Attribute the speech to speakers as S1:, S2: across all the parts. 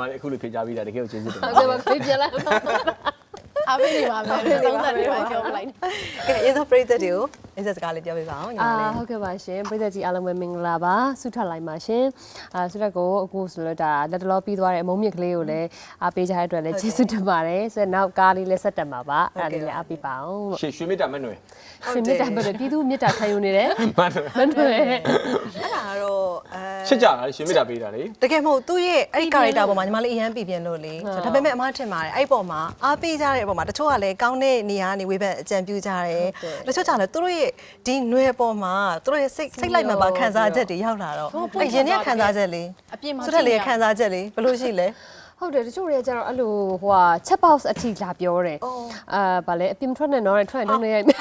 S1: မလေးအခုလိုဖြေကြပြီးတာတကယ်ကိုကျေးဇူးတင်ပါ
S2: ဟုတ်ကဲ့ပါဖေးပြလိုက်ပါ
S3: အားပေးနေပါမယ်သုံးသက်တွေပါပြောပလိုက်
S4: ကဲအရင်ဆုံးပရိသတ်တွေကိုအင်းဆက်စကားလေးပြောပြပါအောင်ညီ
S2: အာ
S4: မလေး
S2: ဟုတ်ကဲ့ပါရှင်ပြည်သက်ကြီးအားလုံးပဲမင်္ဂလာပါဆုထလိုက်ပါရှင်အာဆုထက်ကိုအခုဆိုလို့ဒါလက်တလောပြီးသွားတဲ့အမုံမြင့်ကလေးကိုလည်းအားပေးကြတဲ့အတွက်လည်းကျေးဇူးတင်ပါတယ်ဆိုတော့နောက်ကားလေးလည်းဆက်တက်မှာပါအဲ့ဒါလေးလည်းအားပေးပါအောင်လို့
S1: ရှေ့ရွှေမြတ်တာမနှွယ်
S2: ရှင်မြတ်တာပဲပြည်သူမြတ်တာခံယူနေတယ်
S1: မနှွယ်
S2: မနှွယ်
S4: အဲ့ဒါကတော့အဲ
S1: ရှစ်ကြတာလေရွှေမြတ်တာပေးတာလေ
S4: တကယ်မဟုတ်သူ့ရဲ့အဲ့ဒီ character ပေါ်မှာညီမလေးအရန်ပြပြလို့လေဒါပေမဲ့အမထင်ပါတယ်အဲ့ပေါ်မှာအားပေးကြတဲ့အပေါ်မှာတချို့ကလည်းကောင်းတဲ့နေရာကနေဝေဖန်အကြံပြုကြတယ်တချို့ကြလည်းသူတို့ရဲ့ဒီຫນွေပေါ်မှာသူတို့ရဲ့စိတ်စိတ်လိုက်မှပါခံစားချက်တွေရောက်လာတော့အဲ့ရင်ထဲခံစားချက်လေး
S3: အပြင်မှာ
S4: ဆိုတဲ့လေခံစားချက်လေးဘယ်လိုရှိလဲ
S2: ဟုတ်တယ်တချို့တွေကကျတော့အဲ့လိုဟိုဟာ chat box အထိလာပြောတယ်အာဗာလဲအပြင်မထွက်နဲ့တော့ထွက်ရင်လုံးနေရိုက်မယ်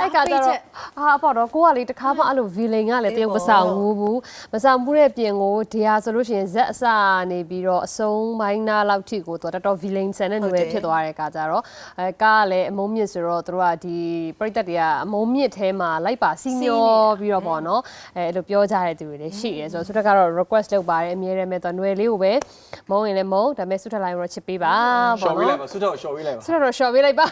S2: အဲ့ကကြတော့အာအပေါ့တော့ကိုကလေတခါမှအဲ့လို villain ကလည်းတရုပ်မဆောင်ဘူးဘူးမဆောင်ဘူးတဲ့ပြင်ကိုဒီဟာဆိုလို့ရှိရင်ဇက်အစနေပြီးတော့အဆုံးပိုင်းနာလောက်ထိကိုသူကတော်တော် villain ဆန်တဲ့လူပဲဖြစ်သွားတဲ့ကကြတော့အဲကားကလည်းအမုံမြင့်ဆိုတော့သူတို့ကဒီပြိတ္တတွေကအမုံမြင့်ထဲမှာလိုက်ပါစီမျောပြီးတော့ပေါ့နော်အဲအဲ့လိုပြောကြတဲ့သူတွေလည်းရှိတယ်ဆိုတော့ဆုတက်ကတော့ request လုပ်ပါတယ်အမြဲတမ်းပဲသူကຫນွယ်လေးကိုပဲမုံရင်လည်းမုံဒါပေမဲ့ဆုတက်လိုက်တော့ချစ်ပေးပါ
S1: ရှော့
S2: ပေါ့
S1: ပေးလိုက်
S2: နော်
S1: ပါဆုတော့ရှော့ပေးလိုက်ပါ
S2: ဆုတက်တော့ short ပေးလိုက်ပါ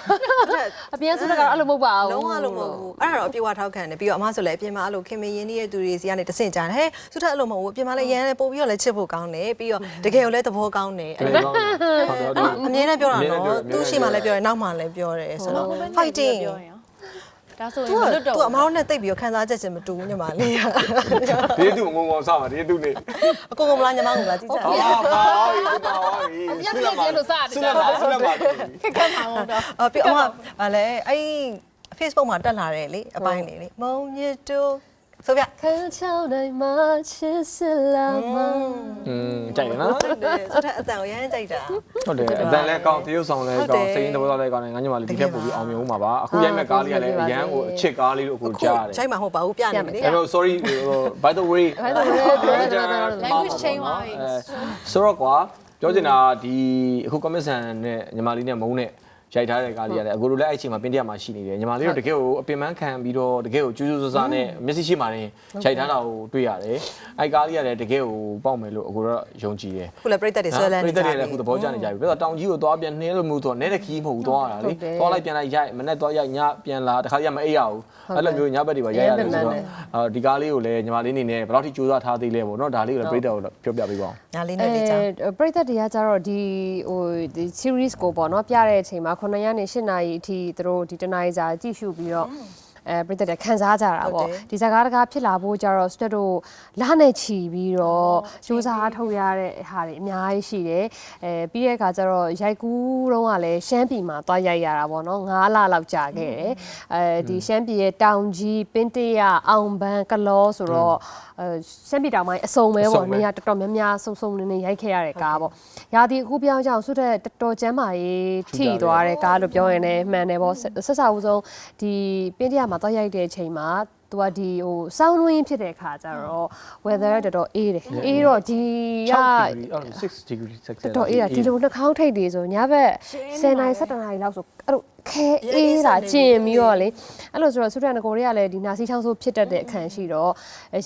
S2: အပြင်ဆုတက်ကတော့အဲ့လိုမဟုတ်ပါဘူး
S4: လုံးဝလို့မဟုတ်ဘူးအဲ့ဒါတော့အပြေဝထောက်ခံတယ်ပြီးတော့အမဆိုလည်းအပြင်မှာအဲ့လိုခင်မင်းရင်းနေတဲ့သူတွေစီကနေတဆင့်ကြတယ်ဟဲ့သူထက်အဲ့လိုမဟုတ်ဘူးအပြင်မှာလည်းရန်လည်းပို့ပြီးတော့လည်းချစ်ဖို့ကောင်းတယ်ပြီးတော့တကယ်ကိုလည်းသဘောကောင်းတယ်
S1: ကလေးကောင်းဟုတ်တော့
S4: အမြဲတမ်းပြောတာ
S1: အမြဲတမ်းပြော
S4: နော်သူရှိမှလည်းပြောတယ်နောက်မှလည်းပြောတယ်ဆိုတော့ fighting
S3: ပြောရင်ဒါဆိုရင်
S4: သူ
S3: မ
S4: က
S3: လွတ်တော့
S4: သူအမောင်းနဲ့တိတ်ပြီးတော့ခံစားချက်ချင်းမတူဘူးညီမလေး
S1: ဒီတူငုံငုံစားပါဒီတူနေ
S4: အကုန်ကုန်မလားညီမကုန်မလားကြည့်ကြ
S1: ဟာပါပြီပါပြီဆုလက်ပါဆုလက်ပါဆုလက်ပါ
S3: ခက်ခက်မှာမဟုတ်တော့
S4: အော်ပြီးအမဗာလဲအဲ့ Facebook မှာတက်လာတယ်လေအပိုင်းလေးလေမုံမြစ်တူဆိုပြ
S2: ခံချောင်းတိုင်းမှာချစ်စလာမ
S1: อืมကြိုက်တယ်နော်
S4: ဟုတ်တယ်ဆိုတော့အတန်ကိုရမ်းကြိုက်တာ
S1: ဟုတ်တယ်အတန်လဲကောင်းတရုပ်ဆောင်လဲကောင်းစိတ်ရင်းသဘောသားလဲကောင်းတယ်ငါညမလေးဒီထက်ပိုပြီးအောင်မြင်ဦးမှာပါအခုရိုက်မဲ့ကားလေးကလည်းအရန်ကိုအချစ်ကားလေးလို့အခုကြားတယ်
S4: ကြိုက်မှာမဟုတ်ပါဘူးပြနေပြီလေ
S1: အဲ့တော့ sorry by the way
S2: By the way,
S3: language change ပါပြီ
S1: ဆိုတော့ကွာပြောချင်တာဒီအခု comment ဆန်နဲ့ညီမလေးနဲ့မုန်းနဲ့ ရိုက်ထားတဲ့ကားလေးရတယ်အခုလိုလည်းအဲ့အချိန်မှာပင်းတရမှာရှိနေတယ်ညီမလေးတို့တကယ်ကိုအပင်ပန်းခံပြီးတော့တကယ်ကိုကျူးကျူးဆဆနဲ့မျက်စိရှိမှနေရိုက်ထားတာကိုတွေ့ရတယ်အဲ့ကားလေးကလည်းတကယ်ကိုပေါက်မယ်လို့အခုတော့ယုံကြည်တယ်
S4: ခုလည်းပြိတ္တတွေဆွဲလန်း
S1: ပြ
S4: နေ
S1: ည့်
S4: ကြ
S1: တဲ့လည်းအခုသဘောကျနေကြပြီပြီးတော့တောင်ကြီးကိုသွားပြန်နှင်းလို့မျိုးဆိုတော့နဲတဲ့ခီးမဟုတ်ဘူးသွားရတာလေသွားလိုက်ပြန်လိုက်ရိုက်မနဲ့သွားရိုက်ညပြန်လာတခါကျမအိပ်ရဘူးအဲ့လိုမျိုးညဘက်တွေပါရိုက်ရတယ်ဆိုတော့ဒီကားလေးကိုလည်းညီမလေးအနေနဲ့ဘယ်လောက်ထိကြိုးစားထားသေးလဲပေါ့နော်ဒါလေးကိုလည်းပြည့်တဲ့ကိုပြောပြပေးပါဦး
S4: ညာလေးနဲ့လေးချာ
S2: အဲပရိသတ်တွေကကြတော့ဒီဟိုဒီ series ကိုပေါ့နော်ပြတဲ့အချိန်မှာ9ရက်နဲ့10နာရီအထိသူတို့ဒီတနာရီကြာကြည့်ရှုပြီးတော့ အဲပရိသတ်တွေခံစားကြတာပေါ့ဒီဇာကားတကားဖြစ်လာဖို့ကြတော့စတက်တို့လာနဲ့ချီပြီးတော့စူးစမ်းထုတ်ရတဲ့ဟာတွေအများကြီးရှိတယ်အဲပြီးတဲ့အခါကျတော့ရိုက်ကူးတော့ကလည်းရှမ်းပြည်မှာသွားရိုက်ရတာပေါ့နော်9လလောက်ကြာခဲ့တယ်အဲဒီရှမ်းပြည်ရဲ့တောင်ကြီးပင်းတရအောင်ပန်းကလောဆိုတော့အဲရှမ်းပြည်တောင်ပိုင်းအစုံပဲပေါ့နေရာတော်တော်များများစုံစုံနေနေရိုက်ခဲ့ရတဲ့ကားပေါ့ရာသီအခုပြောင်းကြအောင်ဆုတဲ့တော်တော်ကျမ်းမာရေးထိသွားတဲ့ကားလို့ပြောရင်လည်းမှန်တယ်ပေါ့ဆက်ဆက်ဆဦးဆုံးဒီပင်းတရမှာသွားရိုက်တဲ့အချိန်မှာသူကဒီဟိုစောင်းနှင်းဖြစ်တဲ့ခါကျတော့ weather တော်တော်အေးတယ်အေးတော့ဒီက
S1: 6 degree 6 degree
S2: တော်အေးတာဒီလိုနှာခေါင်းထိတ်တွေဆိုညဘက်10နိုင်17နိုင်လောက်ဆိုအဲ့လိုခဲအေးတာကျင်ပြီးတော့လေအဲ့လိုဆိုတော့ဆုရန်ကိုတွေကလည်းဒီနာစီချောင်းဆိုးဖြစ်တတ်တဲ့အခန်းရှိတော့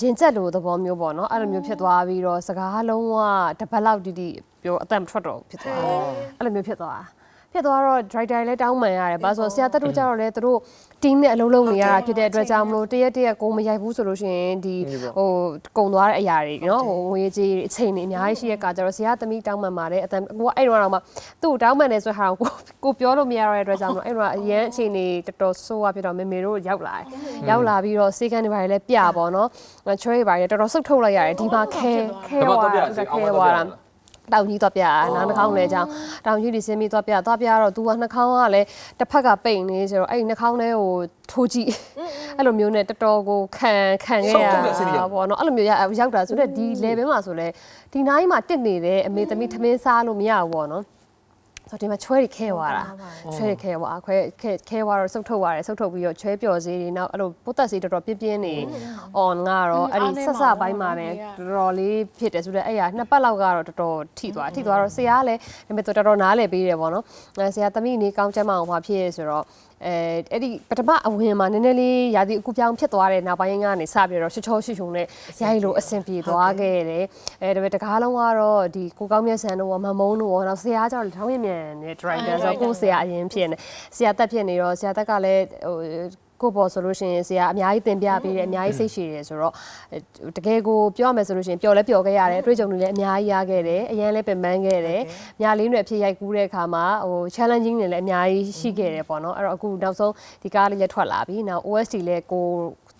S2: ရင်ကျက်လိုသဘောမျိုးပေါ့နော်အဲ့လိုမျိုးဖြစ်သွားပြီးတော့စကားလုံးကတစ်ပတ်လောက်တီတီပြောအတန်မထွက်တော့ဘူးဖြစ်သွားတယ်အဲ့လိုမျိုးဖြစ်သွားတာဖြစ်သွားတော့ driver လည်းတောင်းပန်ရတယ်။ဘာလို့ဆိုဆရာတက်တို့ကြတော့လေသူတို့ team နဲ့အလုံးလုံးနေရတာဖြစ်တဲ့အတွက်ကြောင့်မလို့တရက်တရက်ကိုမရိုက်ဘူးဆိုလို့ရှိရင်ဒီဟိုကုံသွားတဲ့အရာတွေနော်ဟိုငွေကြေးအချိန်တွေအများကြီးရှိတဲ့အခါကျတော့ဆရာသမီးတောင်းပန်ပါတယ်အတန်ကိုကအဲ့တော့တော့မှသူ့တောင်းပန်နေဆိုဟာကိုကိုပြောလို့မရတဲ့အတွက်ကြောင့်မလို့အဲ့တော့အရန်အချိန်တွေတော်တော်ဆိုးရဖြစ်တော့မေမေတို့ရောက်လာတယ်။ရောက်လာပြီးတော့စေကန်တွေဘာတွေလဲပြပါတော့ချွဲတွေဘာတွေတော်တော်ဆုတ်ထုတ်လိုက်ရတယ်ဒီမှာခဲခဲသွားတာခဲသွားတာ တောင်ကြီးတော့ပြနားနှာခေါင်းလဲကြောင်းတောင်ကြီးဒီစင်းပြီးတော့ပြတော့ပြတော့ तू ကနှာခေါင်းကလည်းတစ်ဖက်ကပိတ်နေဆိုတော့အဲ့ဒီနှာခေါင်းထဲကိုထိုးကြည့်အဲ့လိုမျိုးနဲ့တော်တော်ကိုခံခံခဲ့ရတာပေါ့နော်အဲ့လိုမျိုးရောက်တာဆိုတော့ဒီ level မှာဆိုလဲဒီနိုင်မှာတစ်နေတဲ့အမေသမီးထမင်းစားလို့မရဘူးပေါ့နော် ဆိုတော့ဒီမှာချွဲတွေခဲသွားတာချွဲတွေခဲသွားခွဲခဲခဲသွားတော့စုတ်ထုတ်သွားတယ်စုတ်ထုတ်ပြီးတော့ချွဲပျော်စေးတွေနောက်အဲ့လိုပုတ်သက်စေးတော်တော်ပြင်းပြင်းနေ on ကတော့အဲ့ဒီဆက်စပိုင်းမှာလည်းတော်တော်လေးဖြစ်တယ်ဆိုတော့အဲ့ရနှစ်ပတ်လောက်ကတော့တော်တော်ထိသွားထိသွားတော့ဆရာကလည်းဒါပေမဲ့တော်တော်နားလည်ပေးတယ်ပေါ့နော်အဲဆရာသမီးနေကောင်းချမ်းမအောင်ဘာဖြစ်ရဲဆိုတော့ အဲအဲ့ဒီပထမအဝင်မှာနည်းနည်းလေးရာသီအကူပြောင်းဖြစ်သွားတဲ့နောက်ပိုင်းကနေစပြီးတော့ချောချောရှုံရှုံနဲ့ရိုက်လို့အဆင်ပြေသွားခဲ့တယ်အဲဒါပေမဲ့တကားလုံးကတော့ဒီကိုကောင်းမြတ်ဆန်တို့ရောမမုံတို့ရောနောက်ဆရာကြောင့်ထောင်းရမြန်နဲ့ director ဆိုတော့ကိုယ့်ဆရာအရင်ဖြစ်နေဆရာတက်ဖြစ်နေတော့ဆရာတက်ကလည်းဟို ကိုပေါ်ဆိုလို့ရှိရင်ဆရာအများကြီးသင်ပြပေးတယ်အများကြီးစိတ်ရှည်တယ်ဆိုတော့အဲတကယ်ကိုပြောရမယ်ဆိုလို့ရှိရင်ပျော်လဲပျော်ခဲ့ရတယ်အတွေ့အကြုံတွေလည်းအများကြီးရခဲ့တယ်အရန်လည်းပင်ပန်းခဲ့တယ်ညာလေးတွေအဖြစ်ရိုက်ကူးတဲ့အခါမှာဟို challenging တွေလည်းအများကြီးရှိခဲ့တယ်ပေါ့နော်အဲ့တော့အခုနောက်ဆုံးဒီကားလေးရက်ထွက်လာပြီနောက် OST လည်းကို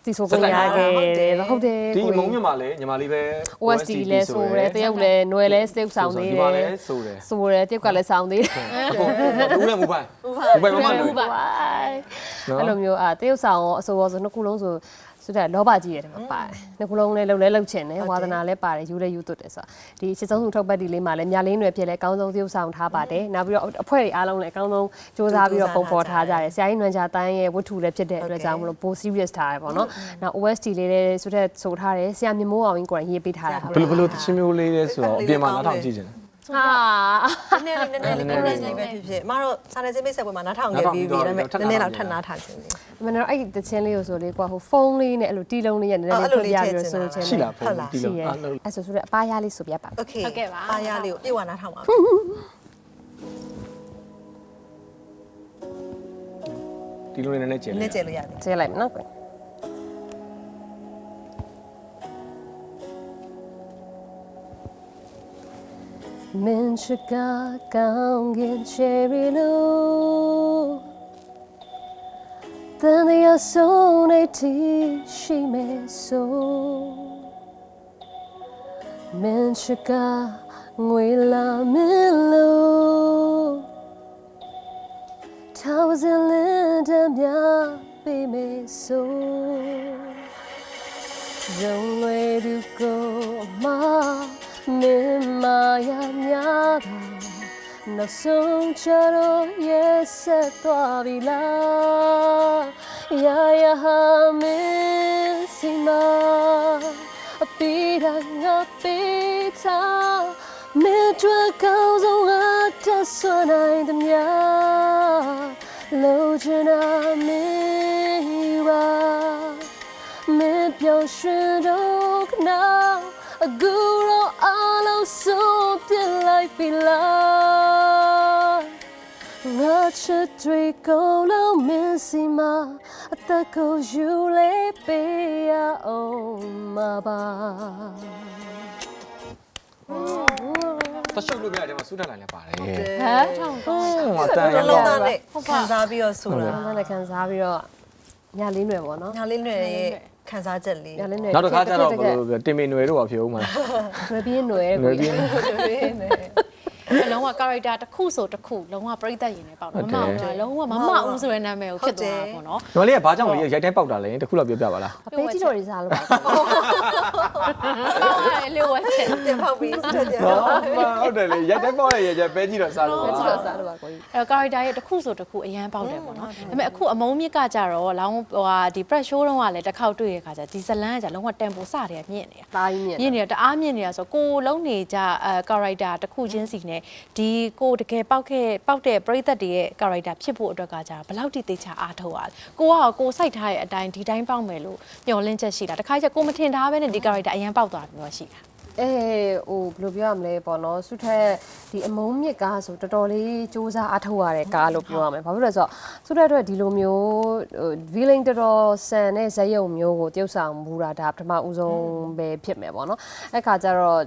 S2: တီဆိုခွင့်ရခဲ့တယ်ဟုတ်တယ်
S1: ဒီ
S2: ကို
S1: မုံမြမှာလည်းညီမလေးပဲ
S2: OST လည်းဆိုတယ်တရုတ်လည်းနွယ်လည်းစတုပ်ဆောင်သေး
S1: ဒီ
S2: တ
S1: မှာ
S2: ယ်
S1: လည်းဆိုတယ်
S2: ဆိုတယ်တရုတ်ကလည်းဆောင်သေးတယ်
S1: ဘူးလည်းမူပိုင်မူပိုင်မမလို့
S2: ဘိုင်အဲ့လိုမျိုးအာတရုတ်ဆောင်ရောအစိုးရဆိုနှစ်ခုလုံးဆို ဆိုတဲ့လောဘကြီးရတယ်မှာပါတယ်နှစ်ခုလုံးလည်းလှုပ်လဲလှုပ်ချင်တယ်ဝါသနာလည်းပါတယ်ယူလဲယူသွတ်တယ်ဆိုတာဒီချစ်ဆုံးစုထုတ်ပတ်ဒီလေးမှာလည်းမြလေးနွယ်ဖြစ်လဲအကောင်းဆုံးတရုတ်ဆောင်ထားပါတယ်နောက်ပြီးတော့အဖွဲ့တွေအားလုံးလည်းအကောင်းဆုံးစူးစမ်းပြီးတော့ပုံဖော်ထားကြတယ်ဆရာကြီးနွန်ကြာတန်းရဲ့ဝတ္ထုလည်းဖြစ်တဲ့အတွက်ကြောင့်မလို့ပို serious ထားရပေါ့နော်နောက် OST လေးလည်းဆိုတဲ့ဆိုထားတယ်ဆရာမြမိုးအောင်ကြီးကိုယ်တိုင်ရေးပေးထားတာ
S1: ဘယ်လိုဘယ်လိုတချင်းမျိုးလေးလဲဆိုတော့အပြင်မှာနားထောင်ကြည့်ချင်တယ်
S2: ဆိုတော့
S4: နည်းနည်းလေးနည်းနည်းလေး chorus လေးပဲဖြစ်ဖြစ်အမတို့စာနယ်ဇင်းမိတ်ဆက်ပွဲမှာနားထောင်ခဲ့ပြီးပြီဒါပေမဲ့နည်းနည်းတော့ထပ်နားထားခြင်းလေး
S2: မနော်အဲ့ဒီတချင်းလေးကိုဆိုလေကွာဟိုဖုန်းလေးနဲ့အဲ့လိုတီးလုံးလေးရဲ့နည်းနည်းလေးပြပြပြီးဆိုချင်
S1: ရှိလားဖုန်းဒီလိုအားလုံး
S2: အဲ့ဆိုဆိုတော့အပားရလေးဆိုပြပါ Okay
S4: ဟုတ်ကဲ့ပါ ပါရလေးကိုပြေဝနားထောင်ပါဦး
S1: ဒီလိုနဲ့နည်းနည်းကျယ်
S4: နည်းနလေး ည်းကျယ်လို့ရတယ်
S2: ကျေးလိုက်မနော်ကွ မင်းချကကောင်းကင်ချယ်ရီလိုတန်ရဆုံးနေတီရှိမဲဆိုမင်းချကငွေလာမင်းလို thousand little များပေးမယ်ဆိုရုံးလွယ်သူကိုမ မင်းမရများတာနောက်ဆုံးချတော့ရဲ့ဆက်သွားပြီလားရာရာဟာမင်းစီမအပီးတာငါပေးထားမင်းတို့ကောင်းဆုံးအတဆွနိုင်သည်များလိုချင်တာမင်းပါမင်းပြောင်းရွှင်တော့ခနာ အကူရောအလုံးစုံပြလိုက်ပြီလားငါချစ်တွေကုန်လုံးမင်းစီမအသက်ကိုယူလေးပေးရအောင်မပါ
S1: တရှုပ်လို့ပြရတယ်မှာစူးတတ်နိုင်လည်းပါတယ်
S2: ဟမ်
S1: ဟောတန်ရ
S4: နှ
S1: လော
S4: လုံးသားနဲ့ခံစားပြီးတော့ဆိုတာ။
S2: နားနဲ့ခံစားပြီးတော့ညာလေးနွယ်ပေါ့နော်
S4: ညာလေးနဲ့ရဲ့ ခံစားချက်လေး။
S2: ညာလေးနွယ်
S1: နောက်တစ်ခါကျတော့ဘယ်လိုတင်မင်နွယ်တို့ပါဖြစ်ဦးမှာ
S2: နွယ်ပြင်းနွယ်
S1: နွယ်ပြီး
S3: လုံးဝ character တစ်ခုဆိုတစ်ခုလုံးဝပြိသက်ရင်လည်းပေါ့နော်မမဦးကလုံးဝမမဦးဆိုတဲ့နာမည်ကိုဖြစ်သွားတာပေါ့နော်
S1: နွယ်လေးကဘာကြောင့်လဲရိုက်တိုင်းပေါက်တာလဲတခုလောက်ပြောပြပါလား
S2: အပေးကြီးတော်တွေစားလို့ပါ
S3: အဲ့လေဝက်ချက်
S4: တင်ဖောက်ပြီးစတဲ့
S1: ဟုတ်ဟုတ်တယ်လေရိုက်တိုင်းပေါက်ရဲ့ရိုက်ပဲကြည့်တော့စားလို့ပါ
S2: ပေးကြီးတော်စားလို့ပါကိုကြီး
S3: အဲ့တော့ character ရဲ့တစ်ခုဆိုတစ်ခုအရန်ပေါက်တယ်ပေါ့နော်ဒါပေမဲ့အခုအမုံမြစ်ကကြတော့လောင်းဟိုဟာဒီ press show တုန်းကလည်းတစ်ခေါက်တွေ့ရခါကျဒီဇလန်းကကြလုံးဝ tempo စတယ်မြင့်နေတာ။
S2: သားကြီးမြင်
S3: မြင့်နေတာတအားမြင့်နေတာဆိုကိုလုံးနေကြအဲ character တစ်ခုချင်းစီနဲ့ဒီကိုတကယ်ပောက်ခဲ့ပောက်တဲ့ပရိသတ်တွေရဲ့ character ဖြစ်ဖို့အတွက်ကကြဘယ်လောက်ထိသေချာအားထုတ်ရလဲကိုကကိုစိုက်ထားတဲ့အတိုင်းဒီတိုင်းပေါက်မယ်လို့မျှော်လင့်ချက်ရှိတာတခါကျကိုမထင်ထားဘဲနဲ့ဒီ character အရင်ပေါက်သွားတယ်မျိုးရှိတာ
S2: အေးဟိုဘယ်လိုပြောရမလဲပေါ့နော်ဆုထက်ဒီအမုံမြစ်ကားဆိုတော်တော်လေးစူးစမ်းအားထုတ်ရတဲ့ကားလို့ပြောရမယ်ဘာဖြစ်လို့လဲဆိုတော့ဆုထက်အတွက်ဒီလိုမျိုးဟို villain တော်တော်ဆန်တဲ့ဇက်ရုံမျိုးကိုတရုပ်ဆောင်မူတာဒါပထမဦးဆုံးပဲဖြစ်မယ်ပေါ့နော်အဲ့ခါကျတော့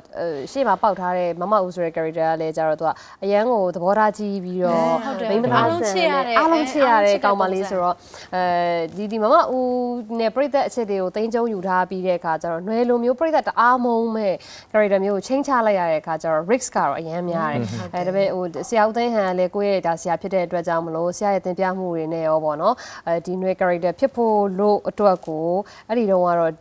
S2: ရှေ့မှာပေါက်ထားတဲ့မမဦးဆိုတဲ့ character ကလည်းကျတော့သူကအရန်ကိုသဘောထားကြီးပြီးတော့
S3: ဟုတ်တယ်
S2: မိန်းမသား
S3: အားလုံး
S2: ဆန်
S3: ချစ်ရတဲ့
S2: အားလုံးချစ်ရ
S3: အားလုံးချ
S2: တဲ့
S3: စ်တဲ့
S2: ကောင်မလေး
S3: ပုံစံ
S2: ဆိုတော့အဲဒီဒီမမဦးနဲ့ပြိသက်အချစ်တွေကိုတင်းကျုံယူထားပြီးတဲ့အခါကျတော့ຫນွယ်လိုမျိုးပြိသက်တအားမုံမဲ့ character မျိုးကိုချင်းချလိုက်ရတဲ့အခါကျတော့ risk ကတော့အများများတယ်အဲဒါပေမဲ့ဟိုဆရာဦးသိန်းဟန်ကလည်းကိုယ့်ရဲ့ဒါဆရာဖြစ်တဲ့အတွက်ကြောင့်မလို့ဆရာရဲ့သင်ပြမှုတွေနဲ့ရောပေါ့နော်အဲဒီຫນွယ် character ဖြစ်ဖို့လို့အတွက်ကိုအဲ့ဒီတော့ကတော့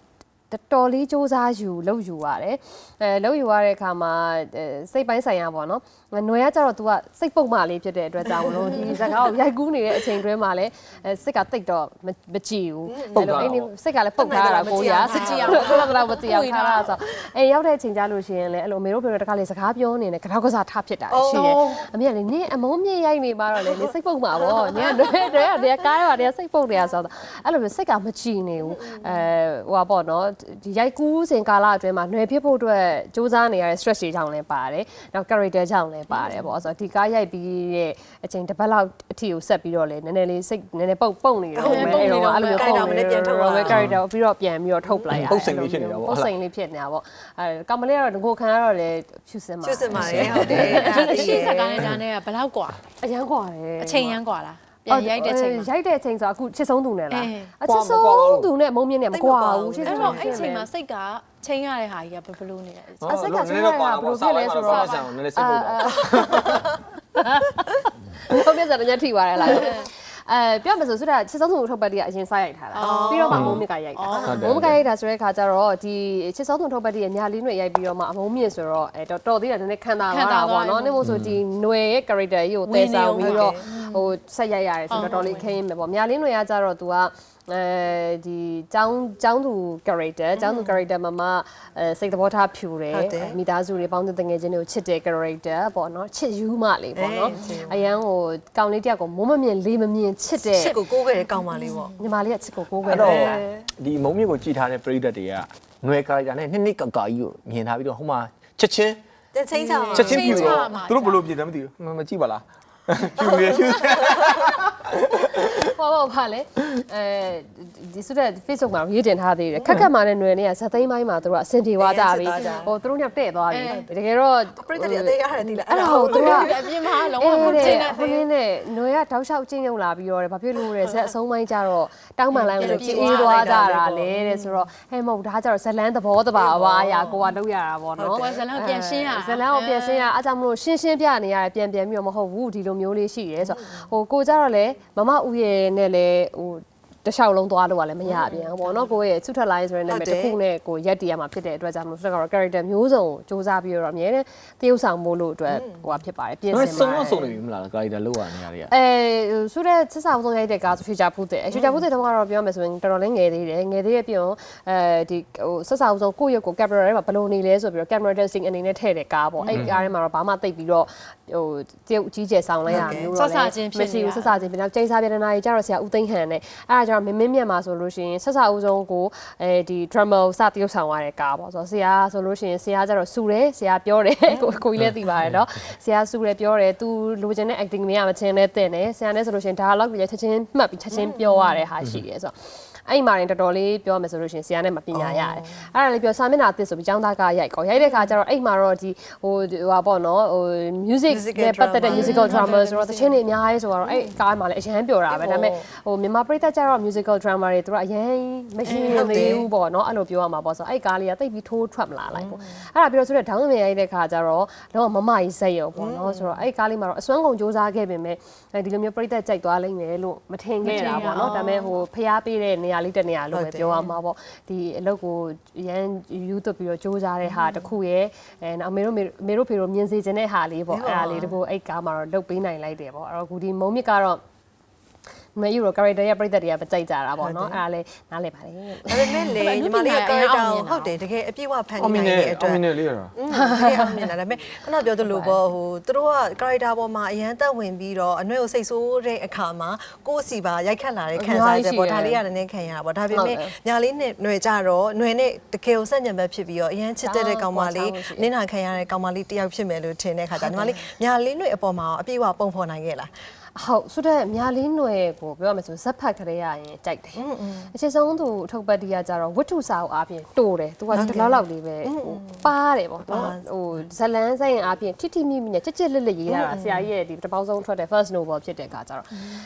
S2: တော်တော်လေးစူးစမ်းယူလုပ်ယူရတယ်အဲလုပ်ယူရတဲ့အခါမှာအဲစိတ်ပိုင်းဆိုင်ရာပေါ့နော် နွယ်ကကြတော့ तू ကစိတ်ပုတ်မလေးဖြစ်တဲ့အတွက်ကြောင့်မလို့ဒီဇာတ်ကားကိုရိုက်ကူးနေတဲ့အချိန်တွင်းမှာလည်းအဲစိတ်ကတိတ်တော့မမကြည့်ဘူး
S1: ပုတ်တာ
S2: အဲ့ဒီစိတ်ကလည်းပုတ်ထားတာကိုရစိတ်ကြည့်အောင်ပုတ်တာမကြည့်အောင်ထားတာဆိုအဲရောက်တဲ့အချိန်ကြလို့ရှိရင်လည်းအဲ့လိုအမေတို့ပြောတဲ့တခါလေစကားပြောနေတယ်ကတော့ကစားထားဖြစ်တာရှိတယ်အမေကလည်းနင်းအမုန်းမြေရိုက်နေပါတော့လေနင်းစိတ်ပုတ်မှာပေါ့နင်းကနွယ်တွေကတည်းကကားရပါတယ်စိတ်ပုတ်နေတာဆိုတော့အဲ့လိုမျိုးစိတ်ကမကြည့်နေဘူးအဲဟိုပါပေါ့နော်ဒီရိုက်ကူးစဉ်ကာလအတွင်းမှာနွယ်ဖြစ်ဖို့အတွက်စူးစမ်းနေရတဲ့ stress တွေကြောင့်လည်းပါတယ်နောက် character ကြောင့်လည်းပါတယ်ပေါ့ဆိုတော့ဒီကားရိုက်ပြီးတဲ့အချိန်တစ်ပတ်လောက်အထိကိုဆက်ပြီးတော့လေနည်းနည်းလေးစိတ်နည်းနည်းပုတ်ပုတ်နေတော့မယ်အဲ့တော့အဲ့လိုမျိုးပုံနေတယ် character ကိုပြီးတော့ပြန်ပြီးတော့ထုတ်ပလိုက်ရတယ်
S1: ပုတ်စိန်လေးဖြစ်နေတာပေါ့
S2: ပုတ်စိန်လေးဖြစ်နေတာပေါ့အဲကောင်မလေးကတော့ငိုခံရတော့လေဖြူစင်ပါ
S4: ချွတ်စင်ပါတယ်ဟုတ်တယ်
S3: အရှိစကားနဲ့ဒါနဲ့ကဘလောက်กว่า
S2: အရန်กว่าတယ်
S3: အချိန်ရမ်းกว่าလားပြန်ရိုက်တဲ့ချိန်မှာ
S2: ရိုက်တဲ့အချိန်ဆိုအခုချစ်ဆုံးသူနဲ့လား
S3: အေး
S2: အချစ်ဆုံးသူနဲ့မုံမြင့်နဲ့မကွာဘူးချစ်
S3: အဲ့
S2: ဆုံး
S3: တော့အဲ့ချိန်မှာစိတ်က ချိန်ရတဲ့ဟာကြီးကဘယ်ဘလို့နေလဲ
S2: အစိတ်ကချင်းရတာဘယ်လိုဖြစ်လဲဆိုတော့
S1: ဆန်နည်းနည်းစိတ်ပုတ်တာ
S2: ဘုံပြစတဲ့ညထိသွားတယ်လားအဲပြောမယ်ဆိုဆိုတော့ချစ်ဆုံးသူထုတ်ပတ်တည်းကအရင်စားရိုက်ထားတာပြီးတော့မှမုံမြင့်ကရိုက်တာမုံမြင့်ကရိုက်တာဆိုတဲ့ခါကျတော့ဒီချစ်ဆုံးသူထုတ်ပတ်တည်းရဲ့ညာလေးတွေရိုက်ပြီးတော့မှအမုံမြင့်ဆိုတော့အဲတော်တော်သေးတယ်နည်းနည်းခံတာပါပေါ့နော်နည်းမို့ဆိုဒီຫນွေရဲ့ character ကြီးကိုတည်ဆောင်ပြီးတော့ဟိုဆက်ရိုက်ရတယ်ဆိုတော့တော်တော်လေးခင်းမယ်ပေါ့ညာလေးတွေကကျတော့ तू က အဲဒီចောင်းចောင်းသူ character ចောင်းသူ character မှာမှအဲစိတ်သဘောထားဖြူတယ်မိသားစုတွေပေါင်းတဲ့တငယ်ချင်းတွေကိုချစ်တဲ့ character ပေါ့နော်ချစ်ယူမလေးပေါ့နော်အရန်ဟိုကောင်းလေးတယောက်ကိုမိုးမမြင်လေးမမြင်ချစ်တဲ့
S4: ချစ်ကိုကိုးခဲ့တဲ့ကောင်းပါလေးပေါ့
S2: ညီမလေးကချစ်ကိုကိုးခွဲ
S1: အဲ့
S2: တ
S1: တော့
S2: ယ်
S1: ဒီမုံမြင့်ကိုကြည်ထားတဲ့ပရိသတ်တွေကຫນွေကာရီတာနဲ့နှစ်နှစ်ကကာကြီးကိုမြင်ထားပြီးတော့ဟိုမှာချက်ချင်း
S4: တဲ့ချင်းချောင်း
S1: ချက်ချင်းပြူတော့
S3: ချင်းချမှာ
S1: သူတို့ဘလို့ပြင်တယ်မသိဘူးမကြည့်ပါလားပြူရပြူ
S2: ဟောပါပါလေအဲဒီဆိုတဲ့ Facebook မှာရေးတင်ထားသေးတယ်ခက်ခက်မာနဲ့ຫນွယ်နဲ့ကဇသိမ်းပိုင်းမှာသူတို့ကအစင်ပြေသွားကြပြီဟိုသူတို့ညတဲ့သွားပြီတကယ်တော့
S4: ပရိသတ်တွေအသေးရတယ်ဒီလား
S2: အဲ့ဒါကိုသူက
S3: အပြင်မှာလုံးဝမတင်တဲ့
S2: ဟိုနင်းနဲ့ຫນွယ်ကတောက်လျှောက်ကျင်းရုံလာပြီးတော့တယ်ဘာဖြစ်လို့လဲဇက်အဆုံးပိုင်းကျတော့တောင်းမှန်လိုက်လို့ပြေးသွားကြတာလေတဲ့ဆိုတော့ဟဲ့မဟုတ်ဒါကျတော့ဇလန်းသဘောတဘာဝအရာကိုကလုပ်ရတာပေါ့နော်
S3: ကိုယ်ဇလန်ကိုပြန်ရှင်းရ
S2: ဇလန်းကိုပြန်ရှင်းရအားကြောင့်မလို့ရှင်းရှင်းပြနေရတယ်ပြန်ပြန်ပြီးတော့မဟုတ်ဘူးဒီလိုမျိုးလေးရှိရဲဆိုတော့ဟိုကိုကြတော့လေမမ ဦးရဲ့နဲ့လေဟို တခြားလုံးသွားလို့ကလည်းမရပြန်ဘူးပေါ့နော်ကိုရဲ့စုထွက်လာရေးဆိုတဲ့နာမည်တစ်ခုနဲ့ကိုရက်တည်ရမှာဖြစ်တဲ့အတွက်ကြောင့်မလို့ဆိုတော့ character မျိုးစုံစူးစမ်းပြီးတော့အများနဲ့တရုပ်ဆောင်မို့လို့အတွက်ဟိုဟာဖြစ်ပါတယ်ပြင်ဆင်
S1: အဲ့
S2: ပါ
S1: ဆုံးတော့ဆုံးနေပြီမလားကာရီတာလောက်ရနေရတွေက
S2: အဲဆိုတဲ့စစ်စာအုံဆုံးရိုက်တဲ့ကားဆိုရွှေချဖူးတဲ့ရွှေချဖူးတဲ့တုန်းကတော့ပြောမယ်ဆိုရင်တော်တော်လေးငယ်သေးတယ်ငယ်သေးရဲ့ပြုံအဲဒီဟိုစစ်စာအုံဆုံးကိုယ့်ရုပ်ကို camera ထဲမှာဘယ်လိုနေလဲဆိုပြီးတော့ camera testing အနေနဲ့ထည့်တဲ့ကားပေါ့အဲ့ကားထဲမှာတော့ဘာမှတိတ်ပြီးတော့ဟိုတရုပ်ကြီးကျယ်ဆောင်လိုက်ရမျိုးတော့မရှိဘူးစစ်စာချင်းဖြစ်တော့ကျိန်းစားပြတဲ့နာကြီးကျတော့ဆရာဦးသိန်းဟန်နဲ့အဲ့ဒါကျတော့မင်းမင်းမြတ်မှာဆိုလို့ရှိရင်စစ်စာအုံဆုံးကိုအဲဒီ drama ကိုစတရုပ်ဆောင်ရတဲ့ကားပေါ့ဆိုတော့ဆရာဆိုလို့ရှိရင်ဆရာကျတော့စူတယ်ဆရာပြောတယ်ကိုကိုကြီးလည်းသိပါတယ်နော်ဆရာစူတယ်ပြောတယ်သူလိုချင်တဲ့ acting မရမချင်းလဲတဲ့တယ်ဆရာနဲ့ဆိုလို့ရှိရင် dialogue တွေချက်ချင်းမှတ်ပြီးချက်ချင်းပြောရတဲ့ဟာရှိတယ်ဆိုတော့ အဲ့မှာရင်တော်တော်လေးပြောမယ်ဆိုလို့ရှိရင်ဆရာနဲ့မပညာရတယ်။အဲ့ဒါလေးပြောစာမျက်နှာအသစ်ဆိုပြီးចောင်းသားကရိုက်ကောရိုက်တဲ့ခါကျတော့အဲ့မှာတော့ဒီဟိုဟိုဟာပေါ့နော်ဟို music နဲ့ပတ်သက်တဲ့ musical drama ဆိုတော့တချင်းတွေအများကြီးဆိုတော့အဲ့ကားမှာလည်းအရန်ပျော်တာပဲဒါပေမဲ့ဟိုမြန်မာပြည်သက်ကျတော့ musical drama တွေသူတို့အရန်မရှိသေးဘူးပေါ့နော်အဲ့လိုပြောရမှာပေါ့ဆိုအဲ့ကားလေးကတိတ်ပြီးထိုးထွက်မလာလိုက်ပေါ့အဲ့ဒါပြီးတော့ဆိုတော့ဒေါင်းမရိုက်တဲ့ခါကျတော့တော့မမကြီးစိတ်ရောပေါ့နော်ဆိုတော့အဲ့ကားလေးမှာတော့အစွမ်းကုန်စူးစမ်းခဲ့ပေမဲ့ဒီလိုမျိုးပြည်သက်ကြိုက်သွားလိမ့်မယ်လို့မထင်ခဲ့တာပေါ့နော်ဒါပေမဲ့ဟိုဖျားပေးတဲ့နေရာလေးတစ်နေရာလို့ပဲပြောရမှာပေါ့ဒီအလုပ်ကိုရန်ယူသွပြီးတော့စူးစမ်းတဲ့ဟာတစ်ခုရဲ့အဲနောက်အမေတို့မေတို့ဖေတို့မြင်စေခြင်းတဲ့ဟာလေးပေါ့အဲ့ဒါလေးတကူအဲ့ကားမှာတော့လုပ်ပေးနိုင်လိုက်တယ်ပေါ့အဲ့တော့ခုဒီမုံမြစ်ကတော့ မယူရော character ရဲ့ပြိတ္တတွေကမကြိုက်ကြတာပေါ့နော်အဲ့ဒါလေးနားလည်ပါတယ်
S4: ဒါပေမဲ့လေညီမလေးကကာရီတာဟုတ်တယ်တကယ်အပြည့်ဝဖန်
S1: အော်
S4: တီး
S1: မီ
S4: နိုင်
S1: နယ်
S4: တဲ့အတွ
S1: အော်
S4: က်
S1: မီနယ်လေးရတာ
S4: อืมတကယ်အောင်မြင်တာဒါပေမဲ့ခုနပြောသလိုပေါ့ဟိုသူတို့က character ပေါ်မှာအရန်တက်ဝင်ပြီးတော့အနှွဲ့ကိုစိတ်ဆိုးတဲ့အခါမှာကိုယ့်စီပါရိုက်ခတ်လာတဲ့ခံစားချက်ပေါ့ဒါလေးကလည်းနည်းခံရတာပေါ့ဒါပေမဲ့ညာလေးနဲ့ຫນွယ်ကြတော့ຫນွယ်နဲ့တကယ်ကိုစက်ညံဘက်ဖြစ်ပြီးတော့အရန်ချစ်တဲ့ကောင်မလေးနင်းနာခံရတဲ့ကောင်မလေးတယောက်ဖြစ်မယ်လို့ထင်တဲ့ခါကျညီမလေးညာလေးຫນွယ်အပေါ်မှာအပြည့်ဝပုံဖော်နိုင်ခဲ့လား
S2: ဟုတ်ဆိုတော့မြာလင်းနွယ်ကိုပြောရမယ်ဆိုဇက်ဖတ်ကလေးရရင်ကြိုက်တယ်အခြေဆုံးသူအထုပ်ပတ်တီးကကြတော့ဝတ္ထုစာအုပ်အားဖြင့်တိုးတယ်သူကဒီလောက်လောက်လေးပဲဟိုပါတယ်ပေါ့နော်ဟိုဇလန်းဆိုင်ရင်အားဖြင့်ထိထိမိမိနဲ့ကြက်ကြက်လက်လက်ရေးရတာဆရာကြီးရဲ့ဒီတစ်ပေါင်းဆုံးထွက်တဲ့ first novel ဖြစ်တဲ့ကကြတော့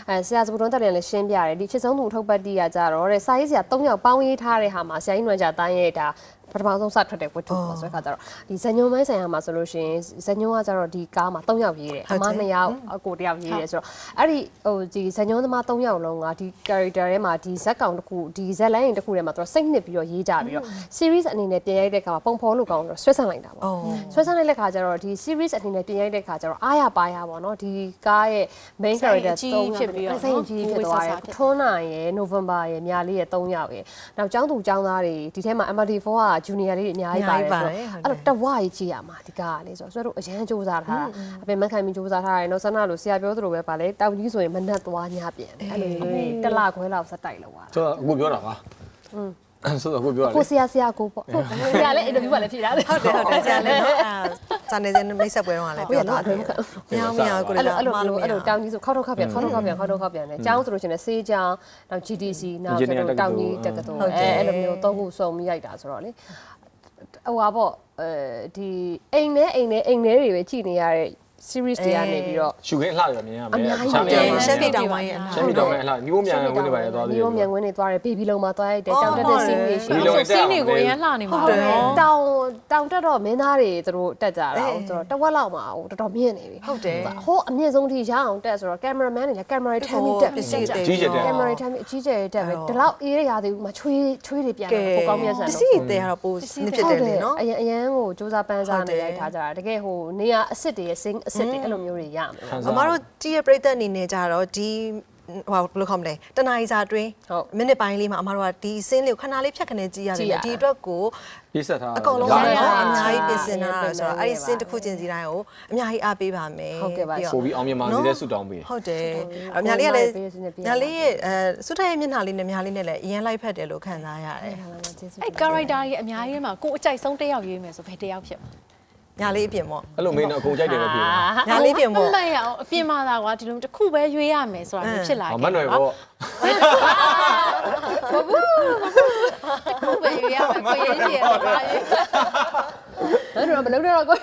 S2: အဲဆရာစပုတ်တွန်းတက်တယ်လည်းရှင်းပြတယ်ဒီအခြေဆုံးသူအထုပ်ပတ်တီးကကြတော့တဲ့စာရေးဆရာ၃ယောက်ပေါင်းရေးထားတဲ့ဟာမှာဆရာကြီးနွယ်ကြတိုင်းရဲ့ဒါ ပထမဆုံးစထွက်တဲ့ဝတ္ထုပေါ့ဆိုတဲ့ခါကျတော့ဒီဇညုံမိုင်းဆိုင်ရာမှာဆိုလို့ရှိရင်ဇညုံကကျတော့ဒီကားမှာ3ယောက်ရေးတယ်အမ2ယောက်အကို1ယောက်ရေးတယ်ဆိုတော့အဲ့ဒီဟိုဒီဇညုံသမား3ယောက်လုံးကဒီ character ထဲမှာဒီဇက်ကောင်တစ်ခုဒီဇက်လိုင်းတစ်ခုထဲမှာသူစိတ်နှစ်ပြီးတော့ရေးကြပြီးတော့ series အနေနဲ့ပြင်ရိုက်တဲ့ခါမှာပုံဖော်လို့ကောင်းတော့ဆွဲဆန့်လိုက်တာပေါ့ဆွဲဆန့်လိုက်တဲ့ခါကျတော့ဒီ series အနေနဲ့ပြင်ရိုက်တဲ့ခါကျတော့အားရပါရပေါ့နော်ဒီကားရဲ့ main character 3ယောက်ဖြစ်ပြီးတော့စိတ်ကြီးဖြစ်သွားတယ်ထွန်းနိုင်ရယ် November ရယ်မြာလေးရယ်3ယောက်ရယ်နောက်ကျောင်းသူကျောင်းသားတွေဒီထဲမှာ MD4 က junior လေးတွေအများကြီးပါတယ်ဆိုတော့အဲ့တော့တဝကြီးကြည့်ရမှာဒီကားကလေဆိုတော့ဆိုတော့အရန်စူးစမ်းထားတာအပင်မခံပြီးစူးစမ်းထားတယ်နော်ဆန္ဒလို့ဆရာပြောသလိုပဲပါလေတောင်ကြီးဆိုရင်မနှက်သွားညပြန်တယ်အဲ့လိုမျိုးတစ်လခွဲလောက်စက်တိုက်လောက်သွား
S1: ဆိုတော့အခုပြောတာပါอืมဆိုတော့အခုပြောတာလေ
S2: ကိုဆရာဆရာကိုပေါ့ဟုတ်ဆရာလည်းအင်တာဗျူးပါလည်းဖြေတာလေ
S4: ဟုတ်တယ်ဟုတ်တယ်ကြာလဲနော် အဲဇာနေစင်မိတ်ဆက်ပွဲတော့လည်းပြောတာတယ်မြောင်းမြောင်းကို
S2: အဲ့
S4: လည်း
S2: လိုအဲ့လိုမျိုးအဲ့လိုတောင်ကြီးဆိုခောက်တော့ခောက်ပြန်ခောက်တော့ခောက်ပြန်ခောက်တော့ခောက်ပြန်တယ်ကျောင်းဆိုလို့ရှိရင်ဆေးကျောင်းနောက် GDC နောက်ဆိုတော့တောင်ကြီးတက္ကသိုလ်အဲအဲ့လိုမျိုးသုံးခုစုံပြီးရိုက်တာဆိုတော့လေဟိုပါပေါ့အဲဒီအိမ်နဲ့အိမ်နဲ့အိမ်နဲ့တွေပဲကြည်နေရတဲ့ series တွေကနေပြီးတော့
S1: ရှူခင်းအလှရမြင်ရမယ်
S2: အများကြီး
S1: ရှား
S2: တယ်
S1: နေ
S4: ရှမ်းပြည်တောင်ပိုင်းရဲ့အ
S1: ရှမ်းပြည်တော်မယ်အလှညီမမြန်ဝင်နေပါရသွားသေး
S2: ဒီ
S1: တယ်
S2: လိုမြန်ဝင်နေသွားတယ် baby လုံးမှာသွားရိုက်တယ်တောင်တက်တဲ့ scene တွေရှိ
S1: ဒီ
S2: တယ်
S1: လို
S3: ဆိုစင်းတွေကိုရမ်းလှနေမှာ
S2: ဟုတ်တယ်
S3: နော်
S2: တောင်တောင်တက်တော့မင်းသားတွေသူတို့တက်ကြတာဟုတ်ဆိုတော့တစ်ဝက်လောက်မှာဟိုတော်တော်မြင့်နေပြီ
S4: ဟုတ်တယ်
S2: ဟိုအမြင့်ဆုံးထိရအောင်တက်ဆိုတော့ကင်မရာမန်တွေကကင်မရာထမ်းပြီးတက်
S4: ပစ္စည်းတွေ
S1: ကြီးကျယ်တယ်
S2: ကင်မရာထမ်းပြီးအကြီးကျယ်တက်ပဲဒီလောက်အေးရရသေးဘူးမချွေးချွေးတွေပြန်
S4: ကဲ
S2: တော့ပိုကောင်းမြတ်ဆန်
S4: ပ
S2: တော့
S4: စ္စည်းတွေကတော့ပိုနှစ်ဖြစ်တယ်လေနော်
S2: အရင်အရင်ကိုစူးစမ်းပန်းစားနေ
S4: ဟုတ်တယ်
S2: ရိုက်ထားကြတာတကယ်ဟိုနေရအစ်စ်တွေရဲ့စင်းအစ်စ်တွေအဲ့လိုမျိုးတွေရမယ်
S1: ခံ
S4: အ
S1: စား
S4: မတို့ကြည့်ရပြိသက်အနေနဲ့ကြတော့ဒီဟိုဘယ်လိုခေါ်မလဲတနားရီစာတွင်း
S2: ဟုတ်
S4: မိနစ်ပိုင်းလေးမှာအမတို့ကဒီစင်းလေးကိုခဏလေးဖြတ်ခနဲ့ကြည့်ရတ
S2: ကြည့်
S4: ယ်
S2: ရ
S4: ဒီအတွက်ကို
S1: ပြည့်ဆက်ထား
S4: အကုန်လုံး
S2: ရ
S4: က
S2: ရ
S4: တော့
S2: ရ
S4: အများကြီးပြင်ဆင်
S2: ရ
S4: ထား
S2: ရ
S4: တာဆိုတော့
S2: ရရ
S4: အဲ့ဒီစင်းတစ်ခုချင်းစီတိုင်းကိုအများကြီးအားပေးပါမယ်
S2: ဟုတ်ကဲ့ပါ
S4: ပြီးတော့
S1: ပို့ပြီးအောင်မြင်ပါစေတဲ့ဆုတောင်းပေးတယ်
S4: ဟုတ်တယ်
S2: ဟုတ်
S4: အများလေးကလည်း
S2: ပေးစနေပေးရ
S4: ညာလေးရဲ့အဲစွတ်တဲ့မျက်နှာလေးနဲ့များလေးနဲ့လည်းအရင်လိုက်ဖက်တယ်လို့ခံစားရတယ်
S3: အဲ့ character ကြီးအများကြီးထဲမှာကိုယ်အကြိုက်ဆုံးတစ်ယောက်ရေးမယ်ဆိုဘယ်တစ်ယောက်ဖြစ်မလဲ
S4: ညာလေးအပြင်ပေါ့
S1: အဲ့လိုမင်းတော့အကုန်ကြိုက်တယ်ပဲပြေတယ်
S4: ညာလေးပြင်ပေါ့
S3: မမှန်ရအောင်အပြင်မှာသာကွာဒီလိုတစ်ခုပဲရွေးရမယ်ဆိုတာမျိုးဖြစ်လာ
S1: ဟော
S3: ခဲ့
S1: မတ်နွယ်ပေါ့
S3: တစ်ခုပဲရွေးရမယ်ကိုရေးကြီးရတယ်ကွာရွေး
S2: အဲ့တော့မလုံးတော့ကို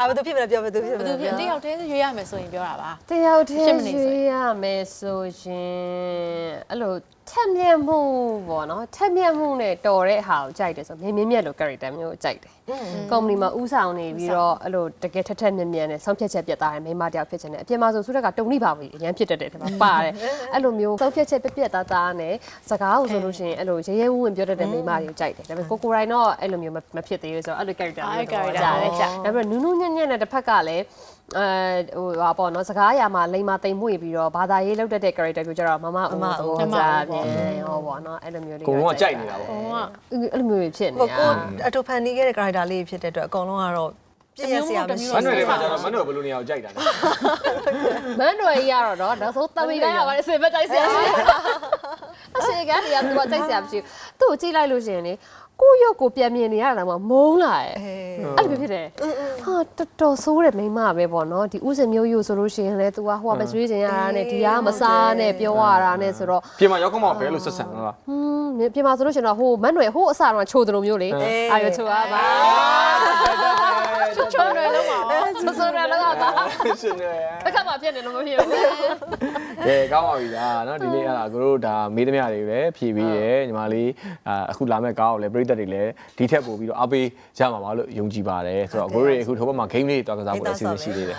S4: အာဘယ်သူဖြစ်မလဲပြောဘယ်သူဖြစ်မ
S3: ဘယ်
S4: လဲ
S3: သူဖြစ်တစ်ယောက်တည်းရွေးရမယ်ဆိုရင်ပြောတာပါ
S2: တယောက်တည်း
S3: ရှင်းမနေစို့
S2: ရွေးရမယ်ဆိုရင်အဲ့လို ထက်မြက်မှုပေါ့နော်ထက်မြက်မှုနဲ့တော်တဲ့ဟာကိုကြိုက်တယ်ဆိုမြင်မြင့်မြတ်လို့ character မျိုးကိုကြိုက်တယ်ကုမ္ပဏီမှာဥဆောင်နေပြီးတော့အဲ့လိုတကယ်ထက်ထက်မြက်မြက်နဲ့ဆုံးဖြတ်ချက်ပြတ်သားတယ်မိန်းမတယောက်ဖြစ်ချင်တယ်အပြင်မှာဆိုဆုရက်ကတုံလိပါဘူးအရန်ဖြစ်တတ်တယ်ဒီမှာပါတယ်အဲ့လိုမျိုးဆုံးဖြတ်ချက်ပြတ်ပြတ်သားသားနဲ့စကားကိုဆိုလို့ရှိရင်အဲ့လိုရဲရဲဝံ့ဝံ့ပြောတတ်တဲ့မိန်းမတွေကိုကြိုက်တယ်ဒါပေမဲ့ကိုကိုရိုင်းတော့အဲ့လိုမျိုးမဖြစ်သေးဘူးဆိုတော့အဲ့လို character မျိုးတော့ကြားတယ်ဒါပေမဲ့နူးနူးညံ့ညံ့နဲ့တစ်ဖက်ကလည်းအဲဟိုဟာပေါ့နော်စကားအရာမှာလိမ္မာတိမ်မွေ့ပြီးတော့ဘာသာရေးလောက်တတ်တဲ့ character ကိုကျတော့မမဦးသဘောကျပြန်ဟောပေါ့နော်အဲ့လိုမျိုးလေး
S1: အကုန်လုံးကကြိုက်နေတာပေါ့
S3: ဟိုက
S2: အဲ့လိုမျိုးတွေဖြစ်နေ
S4: ဟို
S2: တာ
S4: ကိုအတူဖန်နေခဲ့တဲ့ character လေးဖြစ်တဲ့အတွက်အကုန်လုံးကတော့ပြည့်ရစရာမရှိ
S1: မတ်နွယ်လေးမှာကျတော့မတ်နွယ်ဘယ်လိုနေအောင်ကြိုက်တာလဲ
S2: မန်တော်ကြီးရတော့တော့နောက်ဆုံးတမီတိုင်းရပါတယ်စေဘက်တိုက်ဆရာအစေကတည်းကသူကတိုက်ဆရာမရှိသူ့ကိုကြည့်လိုက်လို့ရှိရင်လေ ကိုရုပ်ကိုပြန်မြင်နေရတာမှမုန်းလာရဲ့အဲ့လိုဖြစ်တယ်ဟာတော်တော်ဆိုးတယ်မိမပဲပေါ့နော်ဒီဥစဉ်မျိုးယူဆိုလို့ရှိရင်လေ तू ကဟိုကမဆွေးချင်ရတာနဲ့ဒီကမစားနဲ့ပြောရတာနဲ့ဆိုတော့
S1: ပြင်မှာရောက်ခမောက်ဘယ်လိုဆက်ဆံလဲလား
S2: ဟွန်းပြင်မှာဆိုလို့ရှိရင်တော့ဟိုမန်တွေဟိုအစတော့ချိုးတယ်လို့မျိုးလေအာရချိုးရပါ
S3: ချုံတယ်လုံးပါ
S2: ဆိုဆိုရ
S1: ရှင်ရယ်
S2: တစ်ခါမှပြက်နေလို့မဖြစ်ဘူး
S1: ကဲကောင်းပါပြီဗျာနော်ဒီနေ့အဲ့ဒါတို့ဒါမေးသမျှတွေပဲဖြည့်ပြီးရယ်ညီမလေးအခုလာမဲ့ကားကိုလည်းပြိသက်တွေလည်းဒီထက်ပိုပြီးတော့အားပေးကြမှာပါလို့ယုံကြည်ပါတယ်ဆိုတော့အခုတွေအခုထိုးဘက်မှာ game လေးတွားကစားဖို့အစီအစဉ်ရှိသေးတယ်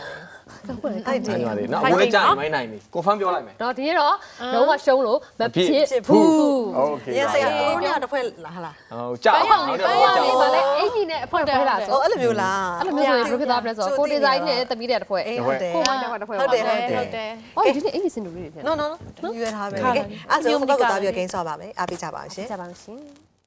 S4: အဲ့ဒီ
S1: ညီမလေးเนาะအခုလည်းကြာရင်မိုင်းနိုင်ပြီ confirm ပြောလိုက်မယ်
S2: တော့ဒီနေ့တော့လုံးဝရှုံးလို့မဖြစ်
S4: ဖြစ်
S2: ဘူး
S1: โอเค
S4: ရစရာကိုညတစ်ဖွဲ့လာဟလား
S1: ဟုတ်ကြာအောင်
S2: ပန်းရောင်လေးပါလေအင်ကြီးနဲ့အဖွဲဖွဲလာ
S4: ဟို
S2: ဆို
S4: အဲ့လိုမျိုးလား
S2: အဲ့လိုမျိုးဆိုရင်ဘယ်လိုဖြစ်သွားမလဲဆိုတော့ကိုဒီဇိုင်းနဲ့တမီးတဲ့တစ်ဖွဲ
S4: အေးဟုတ်တယ်
S2: ကိုမိုင်းတဲ့တစ်ဖွဲ
S4: ဟုတ်တယ်ဟုတ်တယ်
S3: ဟုတ်တယ်
S2: ဟောဒီနေ့အင်ကြီးစင်တူလေးတွေဖြစ်
S4: no no no ယူရထားပဲအဲ့ဒါဆိုတော့တော့တာပြီးဂိမ်းဆော့ပါမယ်အားပေးကြပါအောင်ရှင်
S2: ကြပါမယ်ရှင်